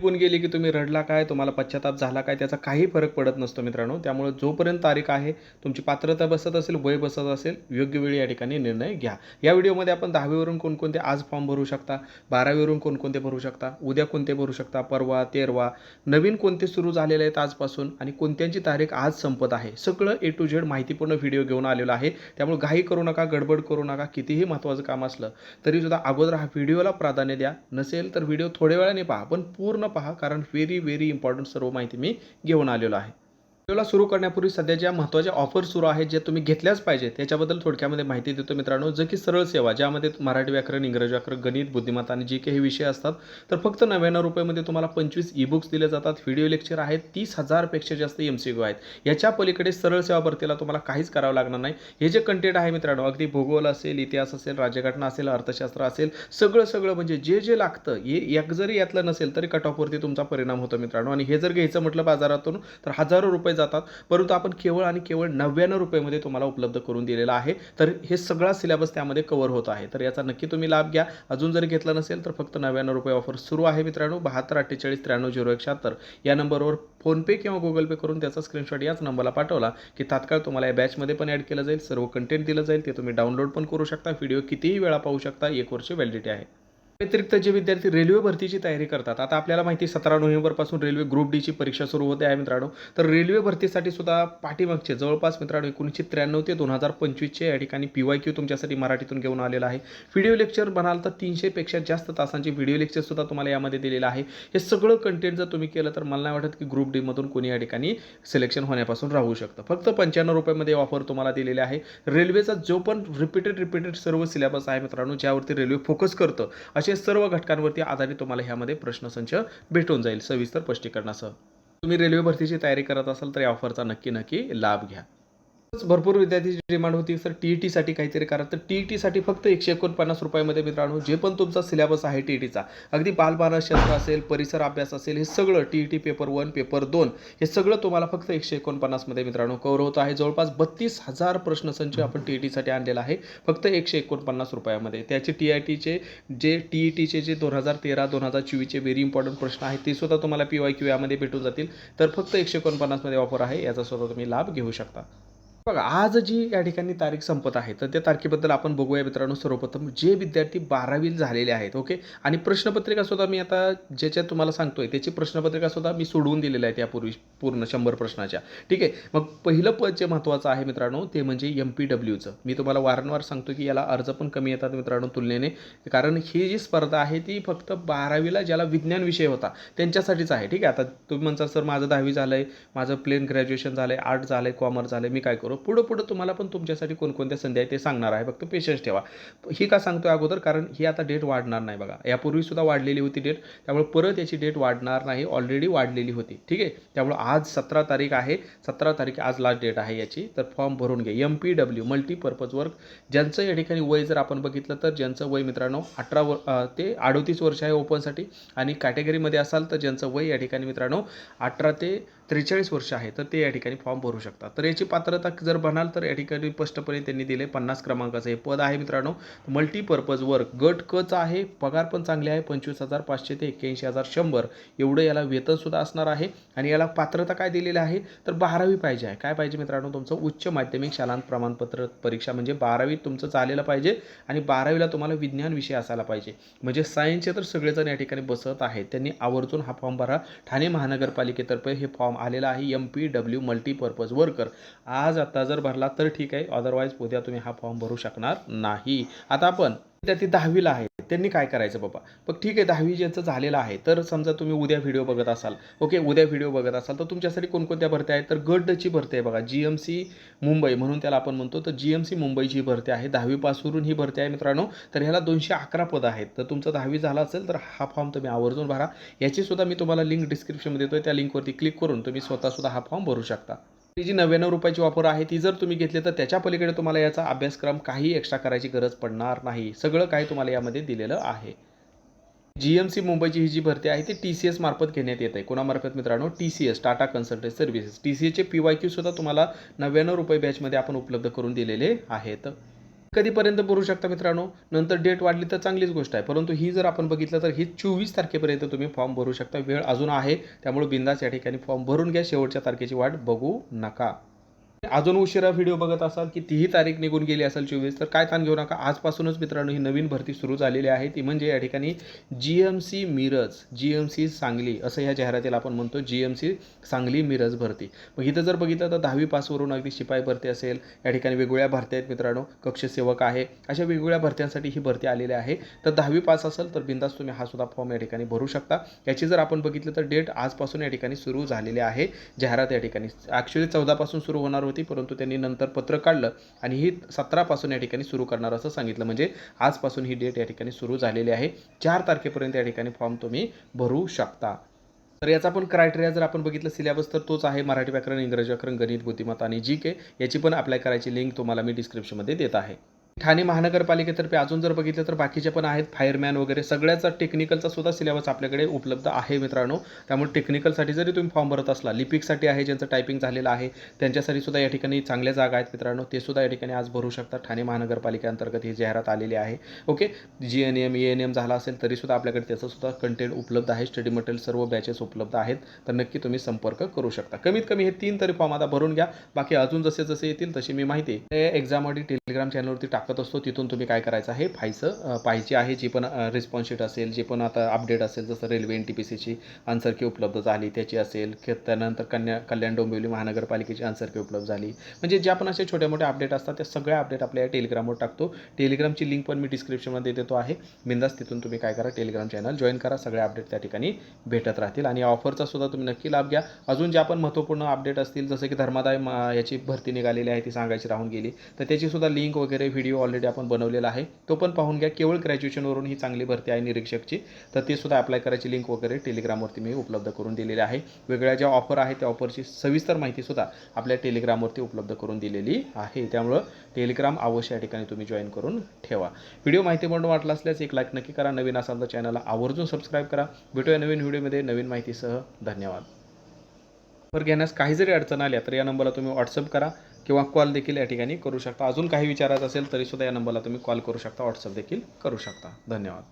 निघून गेली की तुम्ही रडला काय तुम्हाला पश्चाताप झाला काय त्याचा काही फरक पडत नसतो मित्रांनो. त्यामुळे जोपर्यंत तारीख आहे तुमची पात्रता बसत असेल वय बसत असेल योग्य वेळी या ठिकाणी निर्णय घ्या. या व्हिडिओमध्ये आपण दहावीवरून कोणकोणते आज फॉर्म भरू शकता बारावीवरून कोणकोणते भरू शकता उद्या कोणते भरू शकता परवा तेरवा नवीन कोणते सुरू झालेले आहेत आजपासून आणि कोणत्यांची तारीख आज संपत आहे सगळं ए टू झेड माहितीपूर्ण व्हिडिओ घेऊन आलेलो आहे. त्यामुळे घाई करू नका गडबड करू नका कितीही महत्त्वाचं काम असलं तरीसुद्धा अगोदर हा व्हिडिओला प्राधान्य द्या. नसेल तर व्हिडिओ थोड्या वेळाने पहा पण पूर्ण पहा कारण व्हेरी व्हेरी इम्पॉर्टंट सर्व माहिती मी घेऊन आलेलो आहे. व्हिडिओला सुरू करण्यापूर्वी सध्या ज्या महत्त्वाच्या ऑफर सुरू आहेत ज्या तुम्ही घेतल्याच पाहिजे त्याच्याबद्दल थोडक्यामध्ये माहिती देतो मित्रांनो. जर की सरळ सेवा ज्यामध्ये मराठी व्याकरण इंग्रजी व्याकरण गणित बुद्धिमत्ता आणि जे काही विषय असतात तर फक्त नव्याण्णव रुपयामध्ये तुम्हाला पंचवीस ई बुक्स दिले जातात. व्हिडिओ लेक्चर आहेत तीस हजारपेक्षा जास्त एम सी आहेत. याच्या पलीकडे सरळ सेवा भरतीला तुम्हाला काहीच करावं लागणार नाही. हे जे कंटेंट आहे मित्रांनो अगदी भूगोल असेल इतिहास असेल राज्यघटना असेल अर्थशास्त्र असेल सगळं सगळं म्हणजे जे जे लागतं हे एक जरी यातलं नसेल तरी कट ऑफवरती तुमचा परिणाम होतो मित्रांनो. आणि हे जर घ्यायचं म्हटलं बाजारातून तर हजारो रुपये जातात. परंतु आपण केवळ आणि केवळ नव्याण्णव रुपयेमध्ये तुम्हाला उपलब्ध करून दिलेला आहे. तर हे सगळा सिलेबस त्यामध्ये कव्हर होत आहे. तर याचा नक्की तुम्ही लाभ घ्या. अजून जर घेतला नसेल तर फक्त नव्याण्णव रुपये ऑफर सुरू आहे मित्रांनो. बहात्तर अठ्ठेचाळीस त्र्याण्णव झिरो एक शहात्तर या नंबरवर फोनपे किंवा गुगल पे करून त्याचा स्क्रीनशॉट याच नंबरला पाठवला की तात्काळ तुम्हाला या बॅचमध्ये पण ॲड केलं जाईल. सर्व कंटेंट दिलं जाईल. ते तुम्ही डाउनलोड पण करू शकता. व्हिडिओ कितीही वेळा पाहू शकता. एक वर्ष व्हॅलिडिटी आहे. व्यतिरिक्त जे विद्यार्थी रेल्वे भरतीची तयारी करतात आता आपल्याला माहिती सतरा नोव्हेंबरपासून रेल्वे ग्रुप डीची परीक्षा सुरू होते आहे मित्रांनो. तर रेल्वे भरतीसाठी सुद्धा पाठीमागचे जवळपास मित्रांनो एकोणीसशे त्र्याण्णव ते दोन हजार पंचवीसचे या ठिकाणी पी वाय क्यू तुमच्यासाठी मराठीतून घेऊन आलेला आहे. व्हिडिओ लेक्चर म्हणाल तर तीनशेपेक्षा जास्त तासांचे व्हिडिओ लेक्चर सुद्धा तुम्हाला यामध्ये दिलेलं आहे. हे सगळं कंटेंट जर तुम्ही केलं तर मला नाही वाटत की ग्रुप डीमधून कोणी या ठिकाणी सिलेक्शन होण्यापासून राहू शकतं. फक्त पंच्याण्णव रुपयामध्ये ऑफर तुम्हाला दिलेली आहे. रेल्वेचा जो पण रिपीटेड रिपीटेड सर्व सिलेबस आहे मित्रांनो ज्यावरती रेल्वे फोकस करतं असे सर्व घटकांवरती आधारित तुम्हाला ह्यामध्ये प्रश्नसंच भेटून जाईल. सविस्तर स्पष्टीकरणासह. तुम्ही रेल्वे भरतीची तयारी करत असाल तर या ऑफरचा नक्की नक्की लाभ घ्या. भरपूर विद्यार्थ्यांची डिमांड होती सर टी ई टीसाठी काहीतरी करा. तर टी ई टीसाठी फक्त एकशे एकोणपन्नास रुपयामध्ये मित्रांनो जे पण तुमचा सिलेबस आहे टी ई टीचा अगदी बालमानसशास्त्र असेल परिसर अभ्यास असेल हे सगळं T E T paper one paper दोन हे सगळं तुम्हाला फक्त एकशे एकोणपन्नासमध्ये मित्रांनो कवर होत आहे. जवळपास बत्तीस हजार प्रश्नसंच आपण टी ई टीसाठी आणलेला आहे फक्त एकशे एकोणपन्नास रुपयामध्ये. त्याचे टी आय टीचे जे टी ई टीचे जे दोन हजार तेरा दोन हजार चोवीसचे व्हेरी इम्पॉर्टंट प्रश्न आहेत ते सुद्धा तुम्हाला पी वाय क्यू यामध्ये भेटून जातील. तर फक्त एकशे एकोणपन्नासमध्ये ऑफर आहे याचा सुद्धा तुम्ही लाभ घेऊ शकता. बघा आज जी या ठिकाणी तारीख संपत आहे तर त्या तारखेबद्दल आपण बघूया मित्रांनो. सर्वप्रथम जे विद्यार्थी बारावी झालेले आहेत ओके? आणि प्रश्नपत्रिका सुद्धा मी आता ज्याच्यात तुम्हाला सांगतोय त्याची प्रश्नपत्रिका सुद्धा मी सोडवून दिलेल्या आहेत यापूर्वी पूर्ण शंभर प्रश्नाच्या. ठीक आहे? मग पहिलं पद जे महत्त्वाचं आहे मित्रांनो ते म्हणजे एम पी डब्ल्यूचं मी तुम्हाला वारंवार सांगतो की याला अर्ज पण कमी येतात मित्रांनो तुलनेने. कारण ही जी स्पर्धा आहे ती फक्त बारावीला ज्याला विज्ञान विषय होता त्यांच्यासाठीच आहे. ठीक आहे? आता तुम्ही म्हणता सर माझं दहावी झालं आहे माझं प्लेन ग्रॅज्युएशन झालं आहे आर्ट झालं आहे कॉमर्स झालं आहे मी काय करू? पुढं पुढं तुम्हाला पण तुमच्यासाठी कोणकोणत्या संधी आहे ते सांगणार आहे. फक्त पेशन्स ठेवा. ही का सांगतो अगोदर? कारण ही आता डेट वाढणार नाही बघा. यापूर्वी सुद्धा वाढलेली होती डेट त्यामुळे परत याची डेट वाढणार नाही. ऑलरेडी वाढलेली होती. ठीक आहे? त्यामुळे आज सतरा तारीख आहे. सतरा तारीख आज लास्ट डेट आहे याची. तर फॉर्म भरून घ्या M P W multipurpose work ज्यांचं या ठिकाणी वय जर आपण बघितलं तर ज्यांचं वय मित्रांनो अठरा वर ते अडोतीस वर्ष आहे ओपनसाठी आणि कॅटेगरीमध्ये असाल तर ज्यांचं वय या ठिकाणी मित्रांनो अठरा ते त्रेचाळीस वर्ष आहे तर ते या ठिकाणी फॉर्म भरू शकतात. तर याची पात्रता जर म्हणाल तर या ठिकाणी स्पष्टपणे त्यांनी दिले पन्नास क्रमांकाचं हे पद आहे मित्रांनो. मल्टीपर्पज वर्क गट कच आहे पगार पण चांगले आहे पंचवीस हजार पाचशे ते एक्क्याऐंशी हजार शंभर. एवढं याला वेतनसुद्धा असणार आहे आणि याला पात्रता काय दिलेली आहे? तर बारावी पाहिजे आहे. काय पाहिजे मित्रांनो? तुमचं उच्च माध्यमिक शालांत प्रमाणपत्र परीक्षा म्हणजे बारावीत तुमचं चालेलं पाहिजे आणि बारावीला तुम्हाला विज्ञान विषय असायला पाहिजे. म्हणजे सायन्सचे तर सगळेजण या ठिकाणी बसत आहेत. त्यांनी आवर्जून हा फॉर्म भरा. ठाणे महानगरपालिकेतर्फे हे फॉर्म आलेला आहे. M P W multipurpose worker. आज आता आत्ता जर भरला तर ठीक आहे. अदरवाईज उद्या तुम्ही हा फॉर्म भरू शकणार नाही. आता आपण विद्यार्थी दहावीला आहे. त्यांनी काय करायचं बाबा? मग ठीक आहे दहावी ज्यांचं झालेलं आहे तर समजा तुम्ही उद्या व्हिडिओ बघत असाल. ओके उद्या व्हिडिओ बघत असाल तर तुमच्यासाठी कोणकोणत्या भरत्या आहेत? तर गडची भरती आहे बघा. जी एम सी मुंबई म्हणून त्याला आपण म्हणतो. तर जी एम सी मुंबईची भरती आहे दहावीपासून ही भरती आहे मित्रांनो. तर ह्याला दोनशे अकरा पदं आहेत. तर तुमचं दहावी झाला असेल तर हा फॉर्म तुम्ही आवर्जून भरा. याची सुद्धा मी तुम्हाला लिंक डिस्क्रिप्शनमध्ये देतो त्या लिंकवरती क्लिक करून तुम्ही स्वतःसुद्धा हा फॉर्म भरू शकता. ती जी नव्याण्णव रुपयाची ऑफर आहे ती जर तुम्ही घेतली तर त्याच्या पलीकडे तुम्हाला याचा अभ्यासक्रम काही एक्स्ट्रा करायची गरज पडणार नाही. सगळं काही तुम्हाला यामध्ये दिलेलं आहे. जी एम सी मुंबईची ही जी भरती आहे ती टी सी एस मार्फत घेण्यात येत आहे. कोणामार्फत मित्रांनो? T C S Tata consultancy services T C एसचे पी वाय क्यू सुद्धा तुम्हाला नव्याण्णव रुपये बॅचमध्ये आपण उपलब्ध करून दिलेले आहेत. कधीपर्यंत भरू शकता मित्रांनो? नंतर डेट वाढली तर चांगलीच गोष्ट आहे. परंतु ही जर आपण बघितलं तर ही चोवीस तारखेपर्यंत तुम्ही फॉर्म भरू शकता. वेळ अजून आहे. त्यामुळे बिंदास या ठिकाणी फॉर्म भरून घ्या. शेवटच्या तारखेची वाट बघू नका. अजून उशिरा व्हिडिओ बघत असाल की तीही तारीख निघून गेली असेल चोवीस तर काय ताण घेऊ नका. आजपासूनच मित्रांनो ही नवीन भरती सुरू झालेली आहे. ती म्हणजे या ठिकाणी G M C Miraj G M C Sangli असं या जाहिरातीला आपण म्हणतो G M C Sangli Miraj भरती. मग इथं जर बघितलं तर दहावी पासवरून अगदी शिपाई भरती असेल. या ठिकाणी वेगवेगळ्या भरत्या आहेत मित्रांनो. कक्षसेवक आहे. अशा वेगवेगळ्या भरत्यांसाठी ही भरती आलेली आहे. तर दहावी पास असेल तर बिंदास तुम्ही हा सुद्धा फॉर्म या ठिकाणी भरू शकता. याची जर आपण बघितलं तर डेट आजपासून या ठिकाणी सुरू झालेली आहे. जाहिरात या ठिकाणी. ॲक्च्युली चौदापासून सुरू होणार होती परंतु त्यांनी नंतर पत्र काढलं आणि ही सतरापासून या ठिकाणी सुरू करणार असं सांगितलं. म्हणजे आजपासून ही डेट या ठिकाणी सुरू झालेली आहे. चार तारखेपर्यंत या ठिकाणी फॉर्म तुम्ही भरू शकता. तर याचा पण क्रायटेरिया जर आपण बघितलं सिलेबस तर तोच आहे. मराठी व्याकरण इंग्रजी व्याकरण गणित बुद्धिमत्ता आणि जी के याची पण अप्लाय करायची लिंक तुम्हाला मी डिस्क्रिप्शनमध्ये देत आहे. ठाणे महानगरपालिकेतर्फे अजून जर बघितलं तर बाकीचे पण आहेत फायरमॅन वगैरे. सगळ्याचा टेक्निकलचा सुद्धा सिलेबस आपल्याकडे उपलब्ध आहे मित्रांनो. त्यामुळे टेक्निकलसाठी जरी तुम्ही फॉर्म भरत असला लिपिकसाठी आहे ज्यांचं टायपिंग झालेलं आहे त्यांच्यासाठी सुद्धा या ठिकाणी चांगल्या जागा आहेत मित्रांनो. ते सुद्धा या ठिकाणी आज भरू शकतात. ठाणे महानगरपालिकेअंतर्गत ही जाहिरात आलेली आहे. Okay G N M A N M झाला असेल तरीसुद्धा आपल्याकडे त्याचं सुद्धा कंटेंट उपलब्ध आहे. स्टडी मटेरियल सर्व बॅचेस उपलब्ध आहेत. तर नक्की तुम्ही संपर्क करू शकता. कमीत कमी हे तीन तरी फॉर्म आता भरून घ्या. बाकी अजून जसे जसे येतील तशी मी माहिती एक्झाममध्ये टेलिग्राम चॅनलवरती टाकत असतो तिथून तुम्ही काय करायचं आहे? पाहायचं पाहिजे आहे जी पण रिस्पॉन्स शीट असेल जे पण आता अपडेट असेल जसं रेल्वे एन टी पी सीची आन्सर की उपलब्ध झाली त्याची असेल की त्यानंतर कन्या कल्याण डोंबिवली महानगरपालिकेची आन्सर की उपलब्ध झाली. म्हणजे ज्या पण असे छोट्या मोठ्या अपडेट असतात त्या सगळ्या अपडेट आपल्या या टेलिग्रामवर टाकतो. टेलिग्रामची लिंक पण मी डिस्क्रिप्शनमध्ये देतो आहे. बिंदास तिथून तुम्ही काय करा टेलिग्राम चॅनल जॉईन करा. सगळ्या अपडेट त्या ठिकाणी भेटत राहतील. आणि ऑफरचा सुद्धा तुम्ही नक्की लाभ घ्या. अजून ज्या पण महत्त्वपूर्ण अपडेट असतील जसं की धर्मादाय याची भरती निघालेली आहे ती सांगायची राहून गेली तर त्याची सुद्धा लिंक वगैरे व्हिडिओ व्हिडिओ ऑलरेडी आपण बनवलेला आहे. तो पण पाहून घ्या. केवळ ग्रॅज्युएशनवरून ही चांगली भरती आहे निरीक्षकची. तर ते सुद्धा अप्लाय करायची लिंक वगैरे टेलिग्रामवरती मी उपलब्ध करून दिलेली आहे. वेगळ्या ज्या ऑफर आहे त्या ऑफरची सविस्तर माहितीसुद्धा आपल्या टेलिग्रामवरती उपलब्ध करून दिलेली आहे. त्यामुळं टेलिग्राम अवश्य या ठिकाणी तुम्ही जॉईन करून ठेवा. व्हिडिओ माहिती म्हणून वाटला असल्यास एक लाईक नक्की करा. नवीन असाल तर चॅनलला आवर्जून सबस्क्राईब करा. भेटूया नवीन व्हिडिओमध्ये नवीन माहितीसह. धन्यवाद. वर घेण्यास काही जरी अडचण आल्या तर या नंबरला तुम्ही व्हॉट्सअप करा किंवा कॉल देखील या ठिकाणी करू शकता. अजून काही विचारायचं असेल तरीसुद्धा या नंबरला तुम्ही कॉल करू शकता व्हॉट्सअप देखील करू शकता. धन्यवाद.